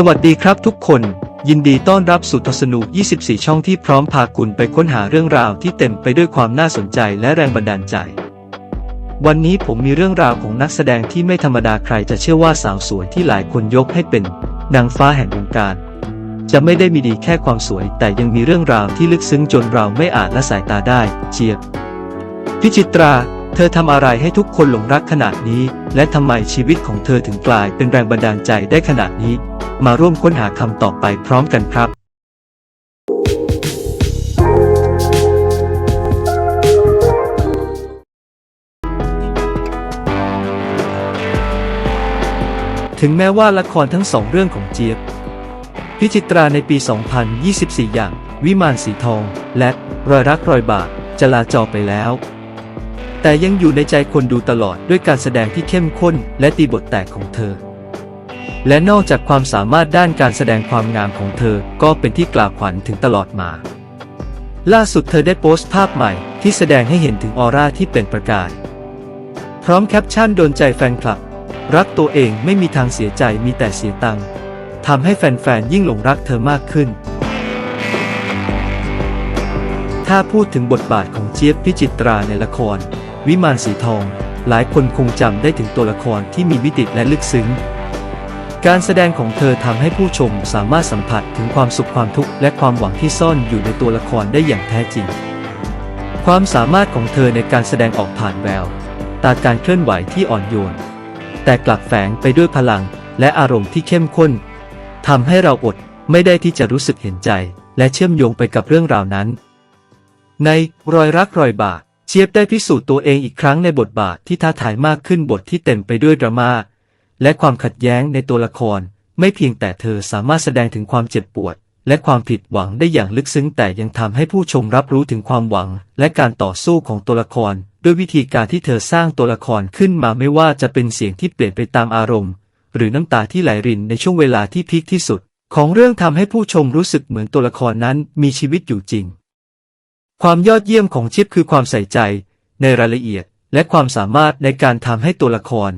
สวัสดีครับทุกคน ยินดีต้อนรับสู่ทศนุ24 ช่องที่พร้อมพาคุณไปค้นหาเรื่องราวที่เต็มไปด้วยความน่าสนใจและแรงบันดาลใจ วันนี้ผมมีเรื่องราวของนักแสดงที่ไม่ธรรมดาใครจะเชื่อว่าสาวสวยที่หลายคนยกให้เป็นนางฟ้าแห่งวงการ จะไม่ได้มีดีแค่ความสวย แต่ยังมีเรื่องราวที่ลึกซึ้งจนเราไม่อาจละสายตาได้ เจียบพิจิตรา เธอทำอะไรให้ทุกคนหลงรักขนาดนี้ และทำไมชีวิตของเธอถึงกลายเป็นแรงบันดาลใจได้ขนาดนี้ มาร่วมค้นหาคำตอบไปพร้อมกันครับถึงแม้ว่าละครทั้งสองเรื่องของเจี๊ยบ พิจิตราในปี 2024 อย่าง วิมานสีทอง และรอยรักรอยบาทจะลาจอไปแล้ว แต่ยังอยู่ในใจคนดูตลอดด้วยการแสดงที่เข้มข้นและตีบทแตกของเธอ และนอกจากความสามารถด้านการแสดงความงามของเธอ ก็เป็นที่กล่าวขวัญถึงตลอดมา ล่าสุดเธอได้โพสต์ภาพใหม่ที่แสดงให้เห็นถึงออร่าที่เป็นประกาย พร้อมแคปชั่นโดนใจแฟนคลับ รักตัวเองไม่มีทางเสียใจมีแต่เสียตังทำให้แฟนๆยิ่งหลงรักเธอมากขึ้นถ้าพูดถึงบทบาทของเจี๊ยบพิจิตราในละคร วิมานสีทอง หลายคนคงจำได้ถึงตัวละครที่มีมิติและลึกซึ้ง การแสดงของเธอทำให้ผู้ชมสามารถสัมผัสถึงความสุขความทุกข์และความหวังที่ซ่อนอยู่ในตัวละครได้อย่างแท้จริง ความสามารถของเธอในการแสดงออกผ่านแววตาการเคลื่อนไหวที่อ่อนโยน แต่กลับแฝงไปด้วยพลังและอารมณ์ที่เข้มข้นทำให้เราอดไม่ได้ที่จะรู้สึกเห็นใจ และเชื่อมโยงไปกับเรื่องราวนั้น ในรอยรักรอยบาท เชียบได้พิสูจน์ตัวเองอีกครั้งในบทบาทที่ท้าทายมากขึ้นบทที่เต็มไปด้วยดราม่าและความขัดแย้งในตัวละคร ไม่เพียงแต่เธอสามารถแสดงถึงความเจ็บปวด และความผิดหวังได้อย่างลึกซึ้ง แต่ยังทำให้ผู้ชมรับรู้ถึงความหวัง และการต่อสู้ของตัวละคร ด้วยวิธีการที่เธอสร้างตัวละครขึ้นมาไม่ว่าจะเป็นเสียงที่เปลี่ยนไปตามอารมณ์ หรือน้ำตาที่ไหลรินในช่วงเวลาที่พีคที่สุด ของเรื่องทำให้ผู้ชมรู้สึกเหมือนตัวละครนั้นมีชีวิตอยู่จริง ความยอดเยี่ยมของชิปคือความใส่ใจในรายละเอียดและความสามารถในการทำให้ตัวละคร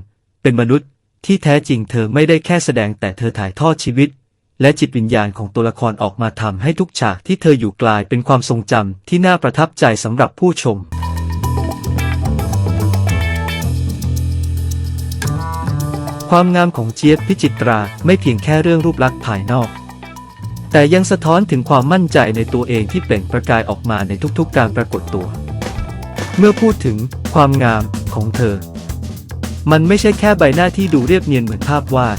เป็นมนุษย์ที่แท้จริงเธอไม่ได้แค่แสดงแต่เธอถ่ายทอดชีวิต และจิตวิญญาณของตัวละครออกมาทำให้ทุกฉากที่เธออยู่กลายเป็นความทรงจำที่น่าประทับใจสำหรับผู้ชมความงามของเจี๊ยบพิจิตราไม่เพียงแค่เรื่องรูปลักษณ์ภายนอก แต่ยังสะท้อนถึงความมั่นใจในตัวเองที่เปล่งประกายออกมาในทุกๆการปรากฏตัว เมื่อพูดถึงความงามของเธอ มันไม่ใช่แค่ใบหน้าที่ดูเรียบเนียนเหมือนภาพวาด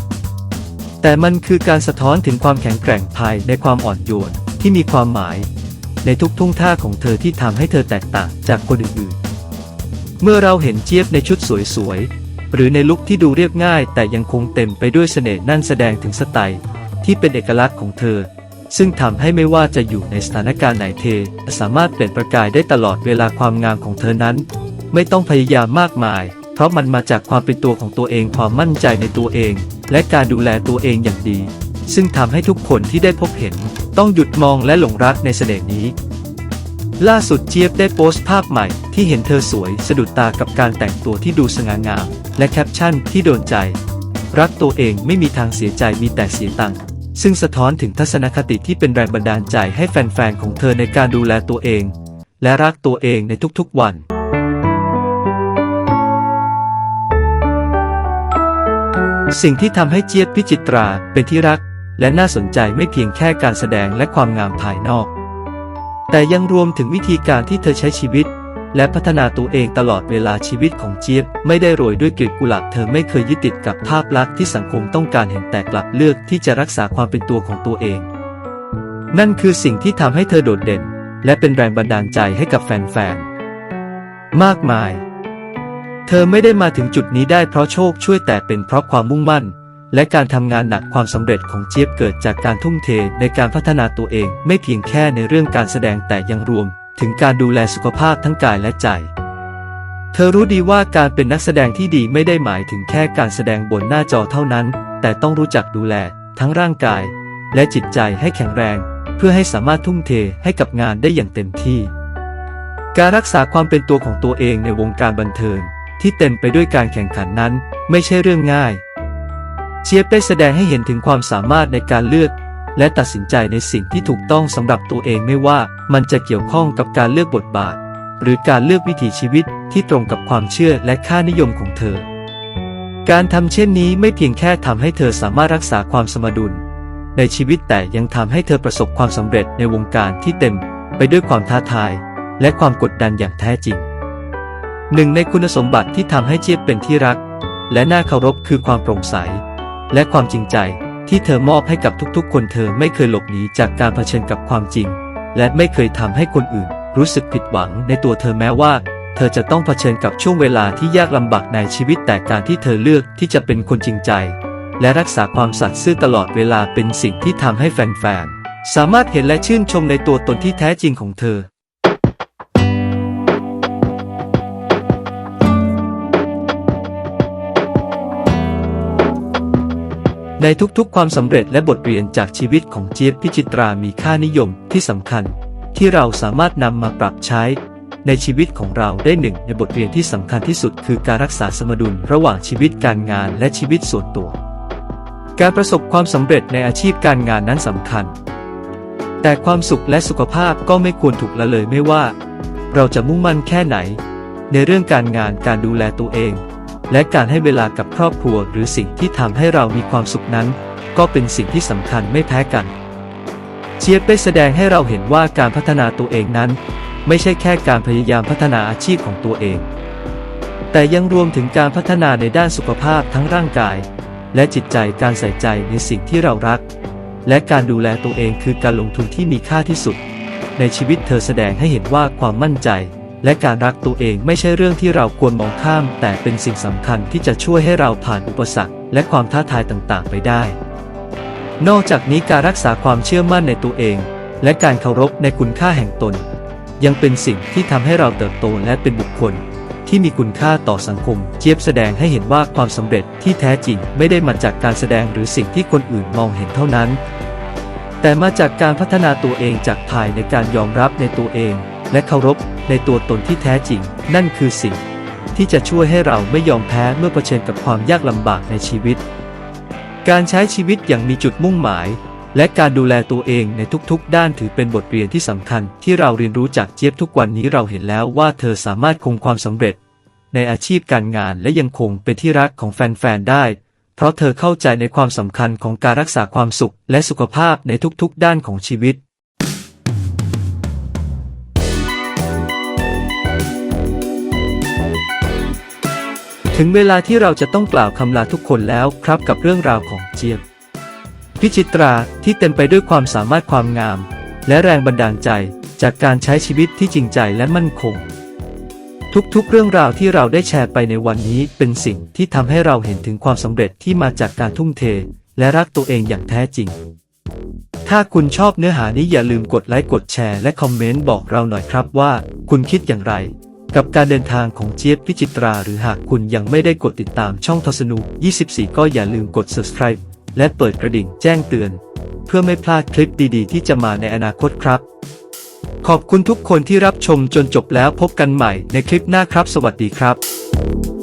แต่มันคือการสะท้อนถึงความแข็งแกร่งภายในความอ่อนโยนที่มีความหมาย ในทุกท่วงท่าของเธอที่ทำให้เธอแตกต่างจากคนอื่นๆ เมื่อเราเห็นเจี๊ยบในชุดสวยๆ หรือในลุคที่ดูเรียบง่าย แต่ยังคงเต็มไปด้วยเสน่ห์นั่นแสดงถึงสไตล์ที่เป็นเอกลักษณ์ของเธอ ซึ่งทำให้ไม่ว่าจะอยู่ในสถานการณ์ไหนเธอ สามารถเปล่งประกายได้ตลอดเวลาความงามของเธอนั้น ไม่ต้องพยายามมากมาย เพราะมันมาจากความเป็นตัวของตัวเองความมั่นใจในตัวเอง และการดูแลตัวเองอย่างดี ซึ่งทำให้ทุกคนที่ได้พบเห็น ต้องหยุดมองและหลงรักในเสน่ห์นี้ ล่าสุดเจี๊ยบได้โพสต์ภาพใหม่ที่เห็นเธอสวยสะดุดตากับการแต่งตัวที่ดูสง่างาม และแคปชั่นที่โดนใจ รักตัวเองไม่มีทางเสียใจมีแต่เสียตังค์ ซึ่งสะท้อนถึงทัศนคติที่เป็นแรงบันดาลใจให้แฟนๆ ของเธอในการดูแลตัวเอง และรักตัวเองในทุกๆ วันสิ่งที่ทำให้เจี๊ยบพิจิตราเป็นที่รัก และน่าสนใจไม่เพียงแค่การแสดงและความงามภายนอก แต่ยังรวมถึงวิธีการที่เธอใช้ชีวิต และพัฒนาตัวเองตลอดเวลาชีวิตของเจี๊ยบไม่ได้โรยด้วยกลีบกุหลาบเธอไม่เคยยึดติดกับภาพลักษณ์ที่สังคมต้องการเห็นแต่กลับเลือกที่จะรักษาความเป็นตัวของตัวเอง นั่นคือสิ่งที่ทำให้เธอโดดเด่น และเป็นแรงบันดาลใจให้กับแฟนๆมากมาย เธอไม่ได้มาถึงจุดนี้ได้เพราะโชคช่วยแต่เป็นเพราะความมุ่งมั่น และการทำงานหนักความสำเร็จของเจี๊ยบเกิดจากการทุ่มเทในการพัฒนาตัวเอง ไม่เพียงแค่ในเรื่องการแสดงแต่ยังรวม ถึงการดูแลสุขภาพทั้งกายและใจ เธอรู้ดีว่าการเป็นนักแสดงที่ดีไม่ได้หมายถึงแค่การแสดงบนหน้าจอเท่านั้น แต่ต้องรู้จักดูแล ทั้งร่างกาย และจิตใจให้แข็งแรง เพื่อให้สามารถทุ่มเทให้กับงานได้อย่างเต็มที่ การรักษาความเป็นตัวของตัวเองในวงการบันเทิง ที่เต็มไปด้วยการแข่งขันนั้น ไม่ใช่เรื่องง่ายเจี๊ยบได้แสดงให้เห็นถึงความสามารถในการเลือก และตัดสินใจในสิ่งที่ถูกต้องสำหรับตัวเองไม่ว่ามันจะเกี่ยวข้องกับการเลือกบทบาท หรือการเลือกวิถีชีวิตที่ตรงกับความเชื่อและค่านิยมของเธอ การทำเช่นนี้ไม่เพียงแค่ทำให้เธอสามารถรักษาความสมดุล ในชีวิตแต่ยังทำให้เธอประสบความสำเร็จในวงการที่เต็ม ไปด้วยความท้าทาย และความกดดันอย่างแท้จริงหนึ่งในคุณสมบัติที่ทำให้เจี๊ยบเป็นที่รัก และน่าเคารพคือความโปร่งใส และความจริงใจ ที่เธอมอบให้กับทุกๆ คนเธอไม่เคยหลบหนีจากการเผชิญกับความจริง และไม่เคยทำให้คนอื่น รู้สึกผิดหวังในตัวเธอแม้ว่า เธอจะต้องเผชิญกับช่วงเวลาที่ยากลำบากในชีวิตแต่การที่เธอเลือกที่จะเป็นคนจริงใจ และรักษาความสัตย์ซื่อตลอดเวลาเป็นสิ่งที่ทำให้แฟนๆสามารถเห็นและชื่นชมในตัวตนที่แท้จริงของเธอ ในทุกๆ ความสำเร็จและบทเรียนจากชีวิตของเจี๊ยบพิจิตรามีค่านิยมที่สำคัญ ที่เราสามารถนำมาปรับใช้ ในชีวิตของเราได้หนึ่งในบทเรียนที่สำคัญที่สุด คือการรักษาสมดุลระหว่างชีวิตการงานและชีวิตส่วนตัว การประสบความสำเร็จในอาชีพการงานนั้นสำคัญ แต่ความสุขและสุขภาพก็ไม่ควรถูกละเลยไม่ว่า เราจะมุ่งมั่นแค่ไหน ในเรื่องการงานการดูแลตัวเอง และการให้เวลากับครอบครัว หรือสิ่งที่ทำให้เรามีความสุขนั้น ก็เป็นสิ่งที่สำคัญไม่แพ้กัน เชียบได้แสดงให้เราเห็นว่าการพัฒนาตัวเองนั้น ไม่ใช่แค่การพยายามพัฒนาอาชีพของตัวเอง แต่ยังรวมถึงการพัฒนาในด้านสุขภาพทั้งร่างกาย และจิตใจการใส่ใจในสิ่งที่เรารัก และการดูแลตัวเองคือการลงทุนที่มีค่าที่สุด ในชีวิตเธอแสดงให้เห็นว่าความมั่นใจ และการรักตัวเองไม่ใช่เรื่องที่เราควรมองข้าม แต่เป็นสิ่งสำคัญที่จะช่วยให้เราผ่านอุปสรรค และความท้าทายต่างๆ ไปได้ นอกจากนี้การรักษาความเชื่อมั่นในตัวเอง และการเคารพในคุณค่าแห่งตน ยังเป็นสิ่งที่ทำให้เราเติบโตและเป็นบุคคล ที่มีคุณค่าต่อสังคม เจี๊ยบแสดงให้เห็นว่าความสำเร็จที่แท้จริงไม่ได้มาจากการแสดงหรือสิ่งที่คนอื่นมองเห็นเท่านั้น แต่มาจากการพัฒนาตัวเองจากภายในการยอมรับในตัวเอง และเคารพในตัวตนที่แท้จริง นั่นคือสิ่ง ที่จะช่วยให้เราไม่ยอมแพ้เมื่อเผชิญกับความยากลำบากในชีวิต การใช้ชีวิตอย่างมีจุดมุ่งหมาย และการดูแลตัวเองในทุกๆ ด้านถือเป็นบทเรียนที่สำคัญ ที่เราเรียนรู้จากเจี๊ยบทุกวันนี้เราเห็นแล้วว่าเธอสามารถคงความสำเร็จ ในอาชีพการงานและยังคงเป็นที่รักของแฟนๆได้เพราะเธอเข้าใจในความสำคัญของการรักษาความสุขและสุขภาพในทุกๆ ด้านของชีวิต ถึงเวลาที่เราจะต้องกล่าวคำลาทุกคนแล้วครับกับเรื่องราวของเจี๊ยบพิจิตราที่เต็มไปด้วยความสามารถความงาม และแรงบันดาลใจจากการใช้ชีวิตที่จริงใจและมั่นคง ทุกๆ เรื่องราวที่เราได้แชร์ไปในวันนี้เป็นสิ่งที่ทำให้เราเห็นถึงความสำเร็จที่มาจากการทุ่มเท และรักตัวเองอย่างแท้จริง ถ้าคุณชอบเนื้อหานี้อย่าลืมกดไลค์กดแชร์และคอมเมนต์บอกเราหน่อยครับว่า คุณคิดอย่างไร กับการเดินทางของเจี๊ยบพิจิตรา หรือหากคุณยังไม่ได้กดติดตามช่องทศนุ 24 ก็อย่าลืมกด subscribe และเปิดกระดิ่งแจ้งเตือน เพื่อไม่พลาดคลิปดีๆ ที่จะมาในอนาคตครับ ขอบคุณทุกคนที่รับชมจนจบแล้วพบกันใหม่ในคลิปหน้าครับ สวัสดีครับ